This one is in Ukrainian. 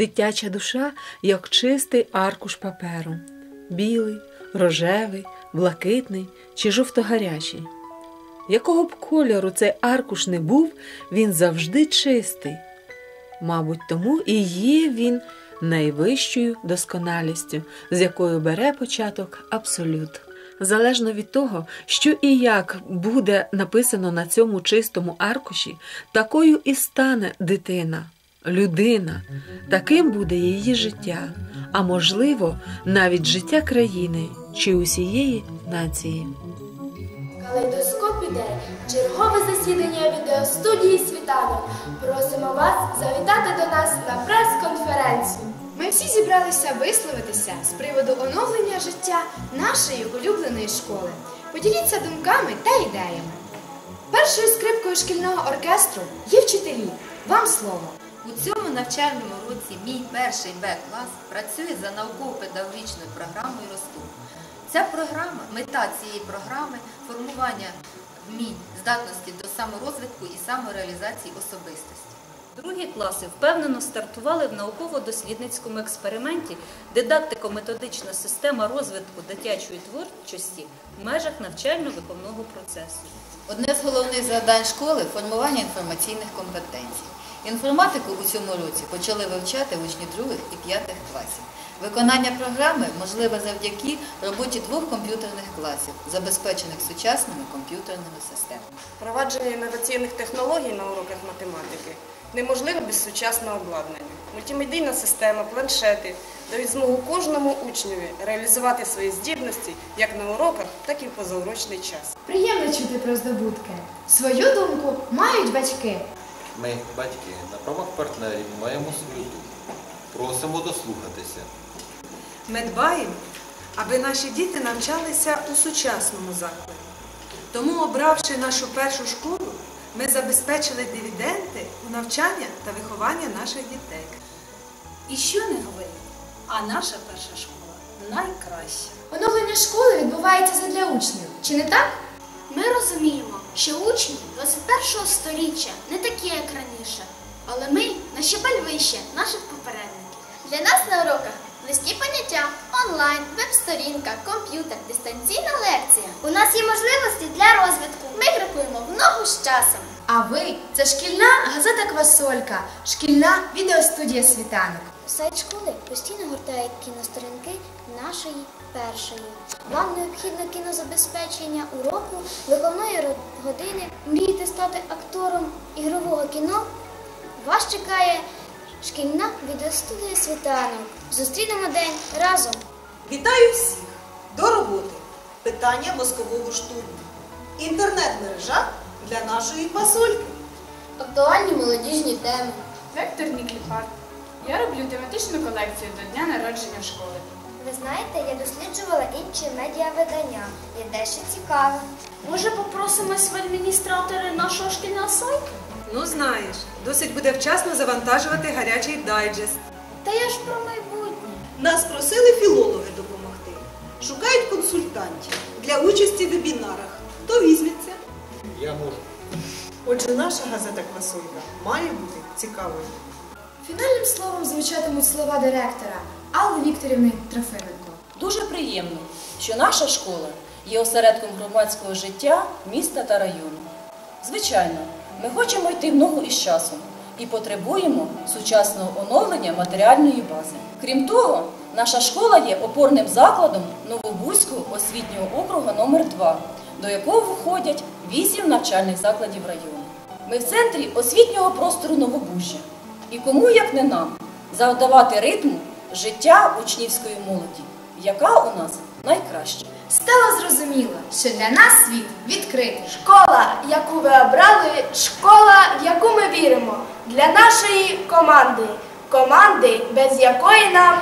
Дитяча душа як чистий аркуш паперу, білий, рожевий, блакитний чи жовтогарячий. Якого б кольору цей аркуш не був, він завжди чистий. Мабуть, тому і є він найвищою досконалістю, з якою бере початок абсолют. Залежно від того, що і як буде написано на цьому чистому аркуші, такою і стане дитина, людина, таким буде її життя, а можливо, навіть життя країни чи усієї нації. Калейдоскоп ідей, чергове засідання відеостудії світанок. Просимо вас завітати до нас на прес-конференцію. Ми всі зібралися висловитися з приводу оновлення життя нашої улюбленої школи. Поділіться думками та ідеями. Першою скрипкою шкільного оркестру є вчителі. Вам слово. У цьому навчальному році мій перший Б-клас працює за науково-педагогічною програмою «Росту». Ця програма, мета цієї програми формування вмінь, здатності до саморозвитку і самореалізації особистості. Другі класи впевнено стартували в науково-дослідницькому експерименті дидактико-методична система розвитку дитячої творчості в межах навчально-виховного процесу. Одне з головних завдань школи формування інформаційних компетенцій. Інформатику у цьому році почали вивчати учні других і п'ятих класів. Виконання програми можливе завдяки роботі двох комп'ютерних класів, забезпечених сучасними комп'ютерними системами. Впровадження інноваційних технологій на уроках математики неможливе без сучасного обладнання. Мультимедійна система, планшети дають змогу кожному учневі реалізувати свої здібності як на уроках, так і в позаурочний час. Приємно чути про здобутки. Свою думку мають батьки. Ми, батьки, на правах партнерів маємо свою думку. Просимо дослухатися. Ми дбаємо, аби наші діти навчалися у сучасному закладі. Тому, обравши нашу першу школу, ми забезпечили дивіденди у навчання та виховання наших дітей. І що не говорить, а наша перша школа найкраща. Оновлення школи відбувається задля учнів. Чи не так? Ми розуміємо, що учні 21-го сторіччя не такі, як раніше, але ми на щебель вище наших попередників. Для нас на уроках близькі поняття онлайн, веб-сторінка, комп'ютер, дистанційна лекція. У нас є можливості для розвитку. Ми крокуємо в ногу з часом. А ви це шкільна газета Квасолька, шкільна відеостудія світанок. Сайт школи постійно гортає кіносторінки нашої першої. Вам необхідно кінозабезпечення уроку, виховної години. Мрієте стати актором ігрового кіно? Вас чекає шкільна відеостудія світанок. Зустрінемо день разом. Вітаю всіх! До роботи! Питання мозкового штурму. Інтернет-мережа для нашої пасольки. Актуальні молодіжні теми. Векторні кліпарт. Я роблю тематичну колекцію до дня народження школи. Ви знаєте, я досліджувала інші медіавидання. Є дещо цікаве. Може, попросимось в адміністратори нашого шкільного сайту? Ну знаєш, досить буде вчасно завантажувати гарячий дайджест. Та я ж про майбутнє. Нас просили філологи допомогти. Шукають консультантів для участі в вебінарах. Хто візьметься? Я можу. Отже, наша газета Квасолька має бути цікавою. Фінальним словом звучатимуть слова директора Алли Вікторівни Трофименко. Дуже приємно, що наша школа є осередком громадського життя міста та району. Звичайно, ми хочемо йти в ногу із часом і потребуємо сучасного оновлення матеріальної бази. Крім того, наша школа є опорним закладом Новобузького освітнього округу номер 2 до якого входять 8 навчальних закладів району. Ми в центрі освітнього простору Новобужжя. І кому, як не нам, завдавати ритму життя учнівської молоді, яка у нас найкраща. Стало зрозуміло, що для нас світ відкритий. Школа, яку ви обрали, школа, в яку ми віримо. Для нашої команди. Команди, без якої нам